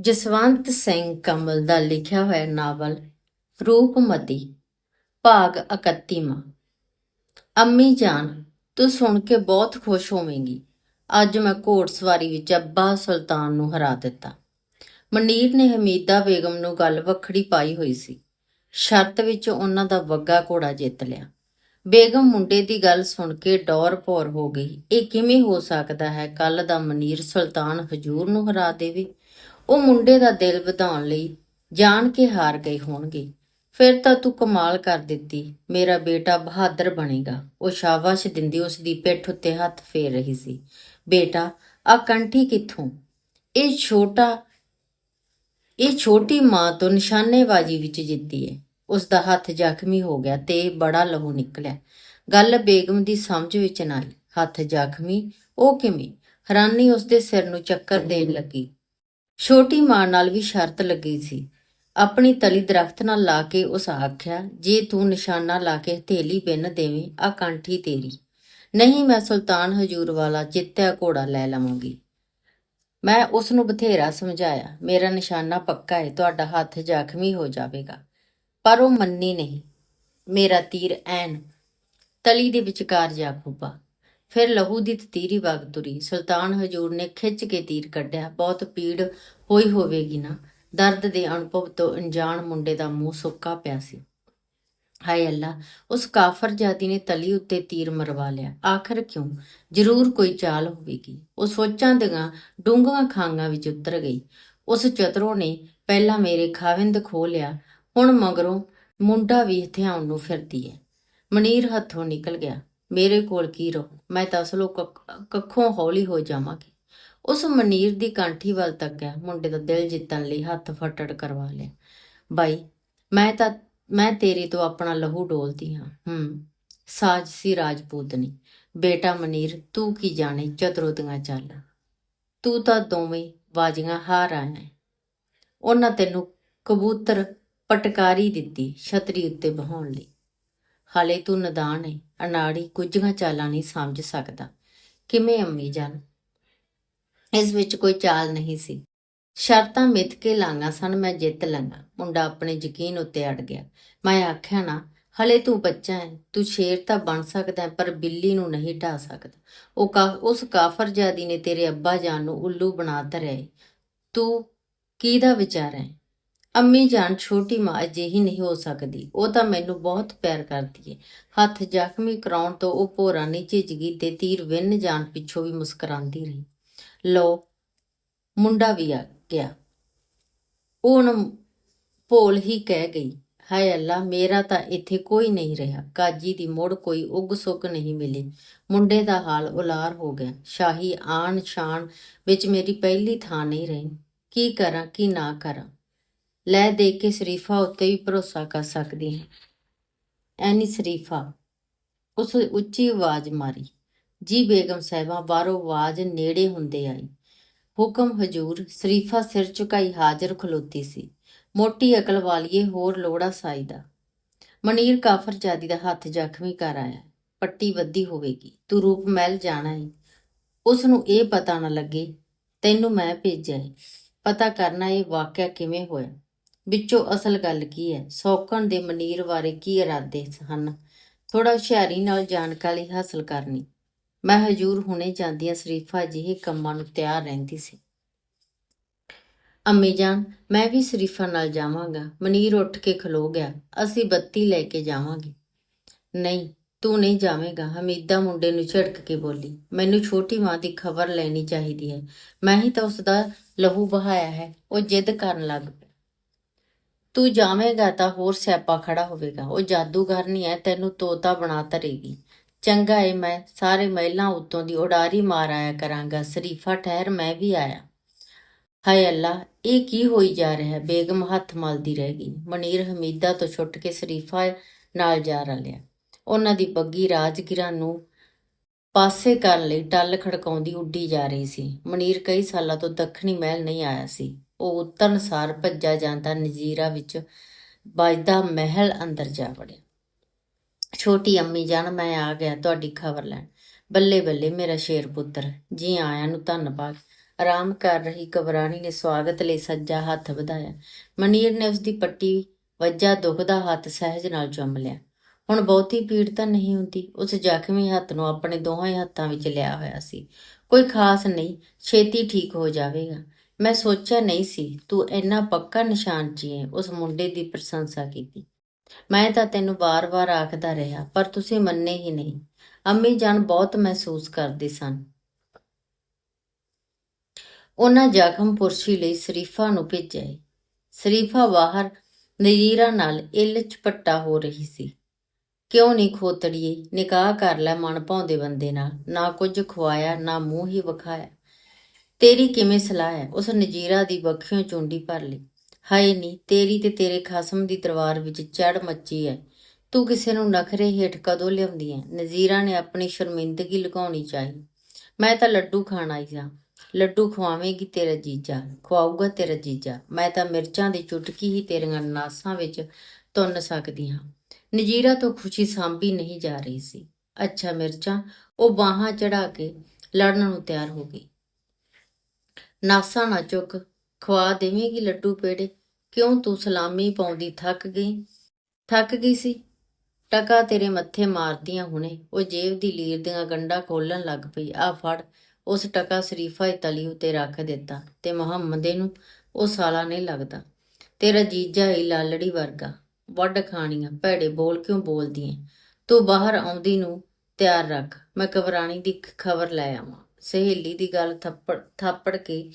ਜਸਵੰਤ ਸਿੰਘ ਕੰਵਲ ਦਾ ਲਿਖਿਆ ਹੋਇਆ ਨਾਵਲ ਰੂਪਮਤੀ, ਭਾਗ 31ਵਾਂ ਅੰਮੀ ਜਾਨ, ਤੂੰ ਸੁਣ ਕੇ ਬਹੁਤ ਖੁਸ਼ ਹੋਵੇਂਗੀ। ਅੱਜ ਮੈਂ ਘੋੜਸਵਾਰੀ ਵਿੱਚ ਅੱਬਾ ਸੁਲਤਾਨ ਨੂੰ ਹਰਾ ਦਿੱਤਾ। ਮਨੀਰ ਨੇ ਹਮੀਦਾ ਬੇਗਮ ਨੂੰ ਗੱਲ ਵੱਖੜੀ ਪਾਈ ਹੋਈ ਸੀ। ਸ਼ਰਤ ਵਿੱਚ ਉਹਨਾਂ ਦਾ ਵੱਗਾ ਘੋੜਾ ਜਿੱਤ ਲਿਆ। ਬੇਗਮ ਮੁੰਡੇ ਦੀ ਗੱਲ ਸੁਣ ਕੇ ਡੌਰ ਭੌਰ ਹੋ ਗਈ। ਇਹ ਕਿਵੇਂ ਹੋ ਸਕਦਾ ਹੈ ਕੱਲ ਦਾ ਮਨੀਰ ਸੁਲਤਾਨ ਹਜੂਰ ਨੂੰ ਹਰਾ ਦੇਵੇ? ਉਹ ਮੁੰਡੇ ਦਾ ਦਿਲ ਵਧਾਉਣ ਲਈ ਜਾਣ ਕੇ ਹਾਰ ਗਏ ਹੋਣਗੇ। ਫਿਰ ਤਾਂ ਤੂੰ ਕਮਾਲ ਕਰ ਦਿੱਤੀ, ਮੇਰਾ ਬੇਟਾ ਬਹਾਦਰ ਬਣੇਗਾ। ਉਹ ਸ਼ਾਬਾਸ਼ ਦਿੰਦੀ ਉਸ ਦੀ ਪਿੱਠ ਉੱਤੇ ਹੱਥ ਫੇਰ ਰਹੀ ਸੀ। ਬੇਟਾ ਆ ਕੰਠੀ ਕਿੱਥੋਂ? ਇਹ ਛੋਟਾ, ਇਹ ਛੋਟੀ ਮਾਂ ਤੋਂ ਨਿਸ਼ਾਨੇਬਾਜ਼ੀ ਵਿੱਚ ਜਿੱਤੀ ਹੈ ਉਸ ਦਾ ਹੱਥ ਜ਼ਖਮੀ ਹੋ ਗਿਆ ਤੇ ਬੜਾ ਲਹੂ ਨਿਕਲਿਆ। ਗੱਲ ਬੇਗਮ ਦੀ ਸਮਝ ਵਿੱਚ ਨਾ ਆਈ। ਹੱਥ ਜ਼ਖਮੀ, ਉਹ ਕਿਵੇਂ? ਹੈਰਾਨੀ ਉਸ ਦੇ ਸਿਰ ਨੂੰ ਚੱਕਰ ਦੇਣ ਲੱਗੀ। ਛੋਟੀ ਮਾਂ ਨਾਲ ਵੀ ਸ਼ਰਤ ਲੱਗੀ ਸੀ। ਆਪਣੀ ਤਲੀ ਦਰਖਤ ਨਾਲ ਲਾ ਕੇ ਉਸ ਆਖਿਆ, ਜੇ ਤੂੰ ਨਿਸ਼ਾਨਾ ਲਾ ਕੇ ਹਥੇਲੀ ਬਿੰਨ ਦੇਵੇਂ, ਆ ਕਾਂਠੀ ਤੇਰੀ। ਨਹੀਂ, ਮੈਂ ਸੁਲਤਾਨ ਹਜੂਰ ਵਾਲਾ ਜਿੱਤਿਆ ਘੋੜਾ ਲੈ ਲਵਾਂਗੀ। ਮੈਂ ਉਸ ਨੂੰ ਬਥੇਰਾ ਸਮਝਾਇਆ, ਮੇਰਾ ਨਿਸ਼ਾਨਾ ਪੱਕਾ ਹੈ ਤੁਹਾਡਾ ਹੱਥ ਜ਼ਖਮੀ ਹੋ ਜਾਵੇਗਾ। ਪਰ ਉਹ ਮੰਨੀ ਨਹੀਂ। ਮੇਰਾ ਤੀਰ ਐਨ। ਤਲੀ ਦੇ ਵਿਚਕਾਰ ਜਾ ਖੁੱਬਾ ਫਿਰ ਲਹੂ ਦੀ ਤੀਰੀ ਵਗ ਤੁਰੀ। ਸੁਲਤਾਨ ਹਜੂਰ ਨੇ ਖਿੱਚ ਕੇ ਤੀਰ ਕੱਢਿਆ। ਬਹੁਤ ਪੀੜ ਹੋਈ ਹੋਵੇਗੀ ਨਾ। ਦਰਦ ਦੇ ਅਨੁਭਵ ਤੋਂ ਅਣਜਾਣ ਮੁੰਡੇ ਦਾ ਮੂੰਹ ਸੁੱਕਾ ਪਿਆ ਸੀ। ਹਾਏ ਅੱਲਾ ਉਸ ਕਾਫਰ ਜਾਤੀ ਨੇ ਤਲੀ ਉੱਤੇ ਤੀਰ ਮਰਵਾ ਲਿਆ। ਆਖਰ ਕਿਉਂ? ਜ਼ਰੂਰ ਕੋਈ ਚਾਲ ਹੋਵੇਗੀ। ਉਹ ਸੋਚਾਂ ਦੀਆਂ ਡੂੰਘੀਆਂ ਖਾਂਗਾਂ ਵਿੱਚ ਉਤਰ ਗਈ। ਉਸ ਚਤਰੋ ਨੇ ਪਹਿਲਾਂ ਮੇਰੇ ਖਾਵਿੰਦ ਖੋ ਲਿਆ, ਹੁਣ ਮਗਰੋਂ ਮੁੰਡਾ ਵੀ ਇੱਥੇ ਆਉਣ ਨੂੰ ਫਿਰਦੀ ਹੈ। ਮਨੀਰ ਹੱਥੋਂ ਨਿਕਲ ਗਿਆ। ਮੇਰੇ ਕੋਲ ਕੀ ਰਹੋ? ਮੈਂ ਤਾਂ ਅਸਲੋਂ ਕੱਖ- ਕੱਖੋਂ ਹੌਲੀ ਹੋ ਜਾਵਾਂਗੀ। ਉਸ ਮਨੀਰ ਦੀ ਕਾਂਠੀ ਵੱਲ ਤੱਕਿਆ ਮੁੰਡੇ ਦਾ ਦਿਲ ਜਿੱਤਣ ਲਈ ਹੱਥ ਫਟੜ ਕਰਵਾ ਲਿਆ। ਬਾਈ, ਮੈਂ ਤਾਂ, ਮੈਂ ਤੇਰੇ ਤੋਂ ਆਪਣਾ ਲਹੂ ਡੋਲਦੀ ਹਾਂ। ਹੂੰ, ਸਾਜ ਸੀ ਰਾਜਪੂਤਨੀ। ਬੇਟਾ ਮਨੀਰ, ਤੂੰ ਕੀ ਜਾਣੇ? ਚਤਰੋ ਦੀਆਂ ਚੱਲ। ਤੂੰ ਤਾਂ ਦੋਵੇਂ ਬਾਜੀਆਂ ਹਾਰ ਆਇਆ ਉਹਨਾਂ ਤੈਨੂੰ ਕਬੂਤਰ ਪਟਕਾਰੀ ਦਿੱਤੀ ਛਤਰੀ ਉੱਤੇ ਬਹਾਉਣ ਲਈ। ਹਾਲੇ ਤੂੰ ਨਦਾਨ ਹੈ ਅਨਾੜੀ ਕੁਝੀਆਂ ਚਾਲਾਂ ਨਹੀਂ ਸਮਝ ਸਕਦਾ। ਕਿਵੇਂ ਅੰਮੀ ਜਾਨ? ਇਸ ਵਿੱਚ ਕੋਈ ਚਾਲ ਨਹੀਂ ਸੀ। ਸ਼ਰਤਾਂ ਮਿੱਥ ਕੇ ਲਾਂਗਾ ਸਨ, ਮੈਂ ਜਿੱਤ ਲਾਂਗਾ ਮੁੰਡਾ ਆਪਣੇ ਯਕੀਨ ਉੱਤੇ ਅੜ ਗਿਆ। ਮੈਂ ਆਖਿਆ, ਨਾ, ਹਲੇ ਤੂੰ ਬੱਚਾ ਹੈ ਤੂੰ ਸ਼ੇਰ ਤਾਂ ਬਣ ਸਕਦਾ ਪਰ ਬਿੱਲੀ ਨੂੰ ਨਹੀਂ ਢਾ ਸਕਦਾ। ਉਹ ਕਾ, ਉਸ ਕਾਫਰ ਜਾਦੀ ਨੇ ਤੇਰੇ ਅੱਬਾ ਜਾਨ ਨੂੰ ਉੱਲੂ ਬਣਾ ਧਰਿਆ ਏ। ਤੂੰ ਕੀ ਦਾ ਵਿਚਾਰ ਹੈ ਅੰਮੀ ਜਾਨ ਛੋਟੀ ਮਾਂ ਅਜਿਹੀ ਨਹੀਂ ਹੋ ਸਕਦੀ। ਉਹ ਤਾਂ ਮੈਨੂੰ ਬਹੁਤ ਪਿਆਰ ਕਰਦੀ ਏ। ਹੱਥ ਜ਼ਖਮੀ ਕਰਾਉਣ ਤੋਂ ਉਹ ਭੋਰਾ ਨਹੀਂ ਝਿਜਗੀ ਤੇ ਤੀਰ ਵਿੰਨ ਜਾਣ ਪਿੱਛੋਂ ਵੀ ਮੁਸਕਰਾਉਂਦੀ ਰਹੀ। ਲੋ ਮੁੰਡਾ ਵੀ ਆ ਗਿਆ। ਉਹ ਉਹਨੂੰ ਭੋਲ ਹੀ ਕਹਿ ਗਈ, ਹਾਏ ਅੱਲਾ, ਮੇਰਾ ਤਾਂ ਇੱਥੇ ਕੋਈ ਨਹੀਂ ਰਿਹਾ। ਕਾਜੀ ਦੀ ਮੁੜ ਕੋਈ ਉਗ ਸੁੱਗ ਨਹੀਂ ਮਿਲੀ। ਮੁੰਡੇ ਦਾ ਹਾਲ ਉਲਾਰ ਹੋ ਗਿਆ। ਸ਼ਾਹੀ ਆਣ ਸ਼ਾਨ ਵਿੱਚ ਮੇਰੀ ਪਹਿਲੀ ਥਾਂ ਨਹੀਂ ਰਹੀ। ਕੀ ਕਰਾਂ, ਕੀ ਨਾ ਕਰਾਂ? ਲੈ ਦੇ ਕੇ ਸ਼ਰੀਫਾ ਉੱਤੇ ਵੀ ਭਰੋਸਾ ਕਰ ਸਕਦੀ ਹਾਂ। ਐਨੀ ਸ਼ਰੀਫਾ, ਉਸ ਉੱਚੀ ਆਵਾਜ਼ ਮਾਰੀ। ਜੀ ਬੇਗਮ ਸਾਹਿਬਾ, ਬਾਹਰੋਂ ਆਵਾਜ਼ ਨੇੜੇ ਹੁੰਦੇ ਆਈ। ਹੁਕਮ ਹਜੂਰ, ਸ਼ਰੀਫਾ ਸਿਰ ਝੁਕਾਈ ਹਾਜ਼ਰ ਖਲੋਤੀ ਸੀ। ਮੋਟੀ ਅਕਲ ਵਾਲੀਏ ਹੋਰ ਲੋੜਾ ਸਾਈ ਦਾ। ਮਨੀਰ ਕਾਫਰ ਜਾਦੀ ਦਾ ਹੱਥ ਜ਼ਖਮੀ ਕਰ ਆਇਆ। ਪੱਟੀ ਵੱਧੀ ਹੋਵੇਗੀ, ਤੂੰ ਰੂਪ ਮਹਿਲ ਜਾਣਾ ਏ। ਉਸ ਨੂੰ ਇਹ ਪਤਾ ਨਾ ਲੱਗੇ, ਤੈਨੂੰ ਮੈਂ ਭੇਜਿਆ ਏ। ਪਤਾ ਕਰਨਾ ਇਹ ਵਾਕਿਆ ਕਿਵੇਂ ਹੋਇਆ। ਵਿੱਚੋਂ ਅਸਲ ਗੱਲ ਕੀ ਹੈ? ਸੌਕਣ ਦੇ ਮਨੀਰ ਬਾਰੇ ਕੀ ਇਰਾਦੇ ਹਨ? ਥੋੜਾ ਹੁਸ਼ਿਆਰੀ ਨਾਲ ਜਾਣਕਾਰੀ ਹਾਸਲ ਕਰਨੀ। ਮੈਂ ਹਜੂਰ ਹੁਣੇ ਜਾਂਦੀਆਂ ਸ਼ਰੀਫਾ ਜਿਹੇ ਕੰਮਾਂ ਨੂੰ ਤਿਆਰ ਰਹਿੰਦੀ ਸੀ। ਅੰਮੀ ਜਾਨ, ਮੈਂ ਵੀ ਸ਼ਰੀਫਾ ਨਾਲ ਜਾਵਾਂਗਾ। ਮਨੀਰ ਉੱਠ ਕੇ ਖਲੋ ਗਿਆ। ਅਸੀਂ ਬੱਤੀ ਲੈ ਕੇ ਜਾਵਾਂਗੇ। ਨਹੀਂ, ਤੂੰ ਨਹੀਂ ਜਾਵੇਂਗਾ। ਹਮੀਦਾ ਮੁੰਡੇ ਨੂੰ ਝਿੜਕ ਕੇ ਬੋਲੀ, ਮੈਨੂੰ ਛੋਟੀ ਮਾਂ ਦੀ ਖਬਰ ਲੈਣੀ ਚਾਹੀਦੀ ਹੈ। ਮੈਂ ਹੀ ਤਾਂ ਉਸ ਦਾ ਲਹੂ ਬਹਾਇਆ ਹੈ। ਉਹ ਜਿੱਦ ਕਰਨ ਲੱਗ ਤੂੰ ਜਾਵੇਂਗਾ ਤਾਂ ਹੋਰ ਸਿਆਪਾ ਖੜਾ ਹੋਵੇਗਾ। ਉਹ ਜਾਦੂਗਰ ਨਹੀਂ ਹੈ ਤੈਨੂੰ ਤੋਤਾ ਬਣਾ ਧਰੇਗੀ। ਚੰਗਾ ਏ ਮੈਂ, ਸਾਰੇ ਮਹਿਲਾਂ ਉੱਤੋਂ ਦੀ ਉਡਾਰੀ ਮਾਰ ਆਇਆ ਕਰਾਂਗਾ। ਸ਼ਰੀਫਾ ਠਹਿਰ, ਮੈਂ ਵੀ ਆਇਆ। ਹਾਏ ਅੱਲਾ, ਇਹ ਕੀ ਹੋਈ ਜਾ ਰਿਹਾ? ਬੇਗਮ ਹੱਥ ਮਲਦੀ ਰਹਿ ਗਈ। ਮਨੀਰ ਹਮੀਦਾ ਤੋਂ ਛੁੱਟ ਕੇ ਸ਼ਰੀਫਾ ਨਾਲ ਜਾ ਰਲਿਆ। ਉਹਨਾਂ ਦੀ ਬੱਗੀ ਰਾਜਗਿਰਾਂ ਨੂੰ ਪਾਸੇ ਕਰਨ ਲਈ ਟੱਲ ਖੜਕਾਉਂਦੀ ਉੱਡੀ ਜਾ ਰਹੀ ਸੀ। ਮਨੀਰ ਕਈ ਸਾਲਾਂ ਤੋਂ ਦੱਖਣੀ ਮਹਿਲ ਨਹੀਂ ਆਇਆ ਸੀ। ਉਹ ਉਤਰਨ ਸਾਰ ਭੱਜਾ ਜਾਂਦਾ ਨਜ਼ੀਰਾ ਵਿੱਚ, ਵੱਜਦਾ ਮਹਿਲ ਅੰਦਰ ਜਾ ਵੜਿਆ। ਛੋਟੀ ਅੰਮੀ ਜਾਨ, ਮੈਂ ਆ ਗਿਆ ਤੁਹਾਡੀ ਖਬਰ ਲੈਣ। ਬੱਲੇ ਬੱਲੇ ਮੇਰਾ ਸ਼ੇਰ ਪੁੱਤਰ, ਜੀ ਆਇਆਂ ਨੂੰ ਧੰਨਵਾਦ। ਆਰਾਮ ਕਰ ਰਹੀ ਕਬਰਾਣੀ ਨੇ ਸਵਾਗਤ ਲਈ ਸੱਜਾ ਹੱਥ ਵਧਾਇਆ। ਮਨੀਰ ਨੇ ਉਸ ਦੀ ਪੱਟੀ ਵੱਜਾ ਦੁਖਦਾ ਹੱਥ ਸਹਿਜ ਨਾਲ ਚੁੰਮ ਲਿਆ। ਹੁਣ ਬਹੁਤੀ ਪੀੜ ਤਾਂ ਨਹੀਂ ਹੁੰਦੀ। ਉਸ ਜ਼ਖਮੀ ਹੱਥ ਨੂੰ ਆਪਣੇ ਦੋਹਾਂ ਹੱਥਾਂ ਵਿੱਚ ਲਿਆ ਹੋਇਆ ਸੀ। ਕੋਈ ਖਾਸ ਨਹੀਂ, ਛੇਤੀ ਠੀਕ ਹੋ ਜਾਵੇਗਾ। ਮੈਂ ਸੋਚਿਆ ਨਹੀਂ ਸੀ, ਤੂੰ ਇੰਨਾ ਪੱਕਾ ਨਿਸ਼ਾਨ ਜੀਏ, ਉਸ ਮੁੰਡੇ ਦੀ ਪ੍ਰਸ਼ੰਸਾ ਕੀਤੀ। ਮੈਂ ਤਾਂ ਤੈਨੂੰ ਵਾਰ-ਵਾਰ ਆਖਦਾ ਰਿਹਾ, ਪਰ ਤੁਸੀਂ ਮੰਨੇ ਹੀ ਨਹੀਂ। ਅੰਮੀ ਜਾਨ ਬਹੁਤ ਮਹਿਸੂਸ ਕਰਦੇ ਸਨ। ਉਹਨਾਂ ਜ਼ਖਮ ਪੁਰਸ਼ੀ ਲਈ ਸ਼ਰੀਫਾ ਨੂੰ ਭੇਜਿਆ। ਏ। ਸ਼ਰੀਫਾ ਬਾਹਰ ਨਜ਼ੀਰਾ ਨਾਲ ਇੱਲ ਚਪੱਟਾ ਹੋ ਰਹੀ ਸੀ। ਕਿਉਂ ਨਹੀਂ ਖੋਤੜੀਏ? ਨਿਕਾਹ ਕਰ ਲੈ ਮਨ ਭਾਉਂਦੇ ਬੰਦੇ ਨਾਲ। ਨਾ ਕੁਝ ਖਵਾਇਆ, ਨਾ ਮੂੰਹ ਹੀ ਵਿਖਾਇਆ। ਤੇਰੀ ਕਿਵੇਂ ਸਲਾਹ ਹੈ? ਉਸ ਨਜੀਰਾ ਦੀ ਬੱਖੀਆਂ ਚੁੰਡੀ ਭਰ ਲਈ। ਹਾਏ ਨੀ, ਤੇਰੀ ਤੇ ਤੇਰੇ ਖਸਮ ਦੀ ਤਲਵਾਰ ਵਿੱਚ ਚੜ ਮੱਚੀ ਹੈ ਤੂੰ ਕਿਸੇ ਨੂੰ ਨਖਰੇ ਹੇਠ ਕਦੋਂ ਲਿਆਉਂਦੀ ਹੈ ਨਜ਼ੀਰਾ ਨੇ ਆਪਣੀ ਸ਼ਰਮਿੰਦਗੀ ਲੁਕਾਉਣੀ ਚਾਹੀ। ਮੈਂ ਤਾਂ ਲੱਡੂ ਖਾਣ ਆਈ ਹਾਂ ਲੱਡੂ ਖਵਾਵੇਂਗੀ ਤੇਰਾ ਜੀਜਾ। ਖਵਾਊਗਾ ਤੇਰਾ ਜੀਜਾ। ਮੈਂ ਤਾਂ ਮਿਰਚਾਂ ਦੀ ਚੁਟਕੀ ਹੀ ਤੇਰੀਆਂ ਨਾਸਾਂ ਵਿੱਚ ਤੁੰਨ ਸਕਦੀ ਹਾਂ। ਨਜੀਰਾ ਤੋਂ ਖੁਸ਼ੀ ਸਾਂਭੀ ਨਹੀਂ ਜਾ ਰਹੀ ਸੀ। ਅੱਛਾ ਮਿਰਚਾਂ, ਉਹ ਬਾਹਾਂ ਚੜਾ ਕੇ ਲੜਨ ਨੂੰ ਤਿਆਰ ਹੋ ਗਈ। ਨਾਸਾ ਨਾ ਚੁੱਕ, ਖਵਾ ਦੇਵੇਂਗੀ ਲੱਡੂ ਪੇੜੇ। ਕਿਉਂ ਤੂੰ ਸਲਾਮੀ ਪਾਉਂਦੀ? ਥੱਕ ਗਈ? ਥੱਕ ਗਈ ਸੀ? ਟਕਾ ਤੇਰੇ ਮੱਥੇ ਮਾਰਦੀਆਂ ਹੁਣੇ। ਉਹ ਜੇਬ ਦੀ ਲੀਰ ਦੀਆਂ ਗੰਢਾਂ ਖੋਲਣ ਲੱਗ ਪਈ। ਆ ਫੜ, ਉਸ ਟਕਾ ਸ਼ਰੀਫਾ ਹੀ ਤਲੀ ਉਤੇ ਰੱਖ ਦਿੱਤਾ ਤੇ ਮੁਹੰਮਦੇ ਨੂੰ ਉਹ ਸਾਲਾ ਨਹੀਂ ਲੱਗਦਾ। ਤੇਰਾ ਜੀਜਾ ਹੀ ਲਾਲੜੀ ਵਰਗਾ। ਵੱਡ ਖਾਣੀਆਂ, ਭੈੜੇ ਬੋਲ ਕਿਉਂ ਬੋਲਦੀ ਐ ਤੂੰ ਬਾਹਰ ਆਉਂਦੀ ਨੂੰ ਤਿਆਰ ਰੱਖ। ਮੈਂ ਕਬਰਾਣੀ ਦੀ ਖਬਰ ਲੈ ਆਵਾਂ। ਸਹੇਲੀ ਦੀ ਗੱਲ ਥੱਪੜ, ਥਾਪੜ ਕੇ,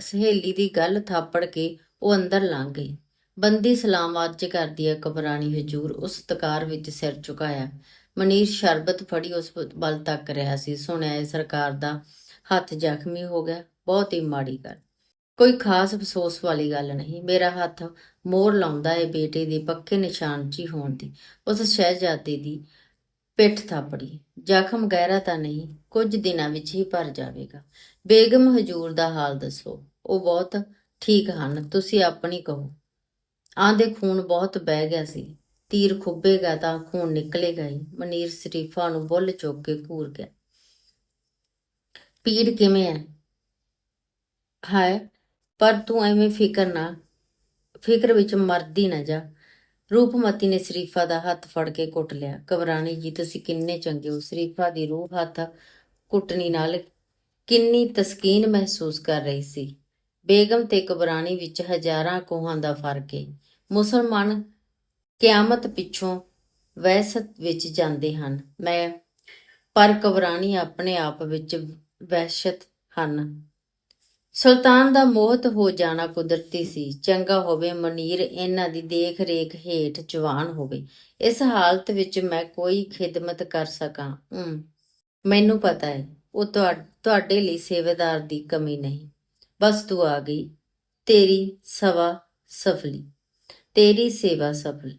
ਸਹੇਲੀ ਦੀ ਗੱਲ ਥਾਪੜ ਕੇ ਉਹ ਅੰਦਰ ਲੰਘ ਗਈ। ਬੰਦੀ ਸਲਾਮ ਅੱਜ ਕਰਦੀ ਹੈ ਕਬਰਾਣੀ ਹਜੂਰ, ਉਸ ਤਕਾਰ ਵਿੱਚ ਸਿਰ ਝੁਕਾਇਆ। ਮਨੀਸ਼ ਸ਼ਰਬਤ ਫੜੀ ਉਸ ਵੱਲ ਤੱਕ ਰਿਹਾ ਸੀ। ਸੁਣਿਆ ਇਹ ਸਰਕਾਰ ਦਾ ਹੱਥ ਜ਼ਖਮੀ ਹੋ ਗਿਆ, ਬਹੁਤ ਹੀ ਮਾੜੀ ਗੱਲ। ਕੋਈ ਖਾਸ ਅਫਸੋਸ ਵਾਲੀ ਗੱਲ ਨਹੀਂ। ਮੇਰਾ ਹੱਥ ਮੋਰ ਲਾਉਂਦਾ ਏ ਬੇਟੇ ਦੇ ਪੱਕੇ ਨਿਸ਼ਾਨ 'ਚ ਹੀ ਹੋਣ ਦੀ। ਉਸ ਸ਼ਹਿਜ਼ਾਦੇ ਦੀ ਪਿੱਠ ਥਾਪੜੀ, ਜ਼ਖਮ ਗਹਿਰਾ ਤਾਂ ਨਹੀਂ, ਕੁਝ ਦਿਨਾਂ ਵਿੱਚ ਹੀ ਭਰ ਜਾਵੇਗਾ। ਬੇਗਮ ਹਜੂਰ ਦਾ ਹਾਲ ਦੱਸੋ। ਉਹ ਬਹੁਤ ਠੀਕ ਹਨ, ਤੁਸੀਂ ਆਪਣੀ ਕਹੋ। ਆਂਦੇ ਖੂਨ ਬਹੁਤ ਬਹਿ ਗਿਆ ਸੀ। ਤੀਰ ਖੁੱਬੇਗਾ ਤਾਂ ਖੂਨ ਨਿਕਲੇਗਾ ਹੀ ਮਨੀਰ ਸ਼ਰੀਫਾ ਨੂੰ ਬੁੱਲ ਚੁੱਕ ਕੇ ਘੂਰ ਗਿਆ। ਪੀੜ ਕਿਵੇਂ ਹੈ ਹੈ ਪਰ ਤੂੰ ਐਵੇਂ ਫਿਕਰ ਨਾ, ਫਿਕਰ ਵਿੱਚ ਮਰਦੀ ਨਾ ਜਾ। ਰੂਪਮਤੀ ਨੇ ਸ਼ਰੀਫਾ ਦਾ ਹੱਥ ਫੜ ਕੇ ਕੁੱਟ ਲਿਆ। ਕਬਰਾਣੀ ਜੀ, ਤੁਸੀਂ ਕਿੰਨੇ ਚੰਗੇ ਹੋ। ਸ਼ਰੀਫਾ ਦੀ ਰੂਹ ਹੱਥ ਕੁੱਟਣੀ ਨਾਲ ਕਿੰਨੀ ਤਸਕੀਨ ਮਹਿਸੂਸ ਕਰ ਰਹੀ ਸੀ। ਬੇਗਮ ਤੇ ਕਬਰਾਣੀ ਵਿੱਚ ਹਜ਼ਾਰਾਂ ਕੋਹਾਂ ਦਾ ਫ਼ਰਕ ਹੈ। ਮੁਸਲਮਾਨ ਕਿਆਮਤ ਪਿੱਛੋਂ ਵਹਿਸ਼ਤ ਵਿੱਚ ਜਾਂਦੇ ਹਨ। ਮੈਂ ਪਰ ਕਬਰਾਣੀ ਆਪਣੇ ਆਪ ਵਿੱਚ ਵਹਿਸ਼ਤ ਹਨ। ਸੁਲਤਾਨ ਦਾ ਮੋਹਤ ਹੋ ਜਾਣਾ ਕੁਦਰਤੀ ਸੀ। ਚੰਗਾ ਹੋਵੇ ਮਨੀਰ ਇਹਨਾਂ ਦੀ ਦੇਖ ਰੇਖ ਹੇਠ ਜਵਾਨ ਹੋਵੇ। ਇਸ ਹਾਲਤ ਵਿੱਚ ਮੈਂ ਕੋਈ ਖਿਦਮਤ ਕਰ ਸਕਾਂ। ਹਮ, ਮੈਨੂੰ ਪਤਾ ਹੈ ਉਹ ਤੁਹਾਡੇ ਲਈ ਸੇਵਾਦਾਰ ਦੀ ਕਮੀ ਨਹੀਂ। ਬਸ ਤੂੰ ਆ ਗਈ। ਤੇਰੀ ਸਵਾ ਸਫਲੀ। ਤੇਰੀ ਸੇਵਾ ਸਫਲ।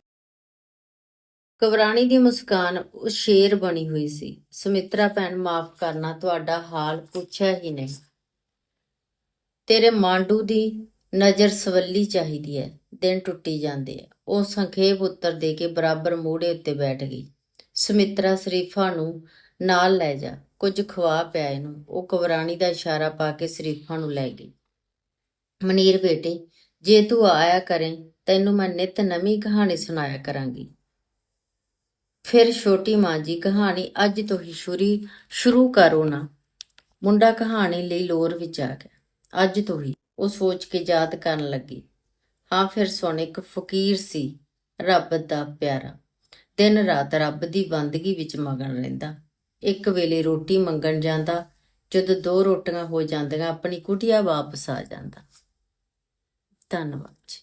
ਕਵਰਾਣੀ ਦੀ ਮੁਸਕਾਨ ਉਹ ਸ਼ੇਰ ਬਣੀ ਹੋਈ ਸੀ। ਸੁਮਿਤਰਾ ਭੈਣ ਮਾਫ ਕਰਨਾ ਤੁਹਾਡਾ ਹਾਲ ਪੁੱਛਿਆ ਹੀ ਨਹੀਂ। ਤੇਰੇ ਮਾਂਡੂ ਦੀ ਨਜ਼ਰ ਸਵੱਲੀ ਚਾਹੀਦੀ ਹੈ ਦਿਨ ਟੁੱਟੀ ਜਾਂਦੇ ਆ ਉਹ ਸੰਖੇਪ ਉੱਤਰ ਦੇ ਕੇ ਬਰਾਬਰ ਮੋੜੇ ਉੱਤੇ ਬੈਠ ਗਈ। ਸੁਮਿਤਰਾ ਸ਼ਰੀਫਾ ਨੂੰ ਨਾਲ ਲੈ ਜਾ, ਕੁਝ ਖਵਾ ਪਿਆ ਇਹਨੂੰ। ਉਹ ਕਵਰਾਣੀ ਦਾ ਇਸ਼ਾਰਾ ਪਾ ਕੇ ਸ਼ਰੀਫਾ ਨੂੰ ਲੈ ਗਈ। ਮਨੀਰ ਬੇਟੇ, ਜੇ ਤੂੰ ਆਇਆ ਕਰੇ, ਤੈਨੂੰ ਮੈਂ ਨਿਤ ਨਵੀਂ ਕਹਾਣੀ ਸੁਣਾਇਆ ਕਰਾਂਗੀ। ਫਿਰ ਛੋਟੀ ਮਾਂ ਜੀ, ਕਹਾਣੀ ਅੱਜ ਤੋਂ ਹੀ ਸ਼ੁਰੀ, ਸ਼ੁਰੂ ਕਰੋ ਨਾ। ਮੁੰਡਾ ਕਹਾਣੀ ਲਈ ਲੋਰ ਵਿੱਚ ਆ ਗਿਆ। ਅੱਜ ਤੋਂ ਹੀ ਉਹ ਸੋਚ ਕੇ ਯਾਦ ਕਰਨ ਲੱਗੀ। ਹਾਂ, ਫਿਰ ਸੁਣ, ਇੱਕ ਫਕੀਰ ਸੀ, ਰੱਬ ਦਾ ਪਿਆਰਾ। ਦਿਨ ਰਾਤ ਰੱਬ ਦੀ ਬੰਦਗੀ ਵਿੱਚ ਮਗਨ ਰਹਿੰਦਾ। ਇੱਕ ਵੇਲੇ ਰੋਟੀ ਮੰਗਣ ਜਾਂਦਾ, ਜਦੋਂ ਦੋ ਰੋਟੀਆਂ ਹੋ ਜਾਂਦੀਆਂ, ਆਪਣੀ ਕੁਟਿਆ ਵਾਪਸ ਆ ਜਾਂਦਾ। ਧੰਨਵਾਦ ਜੀ।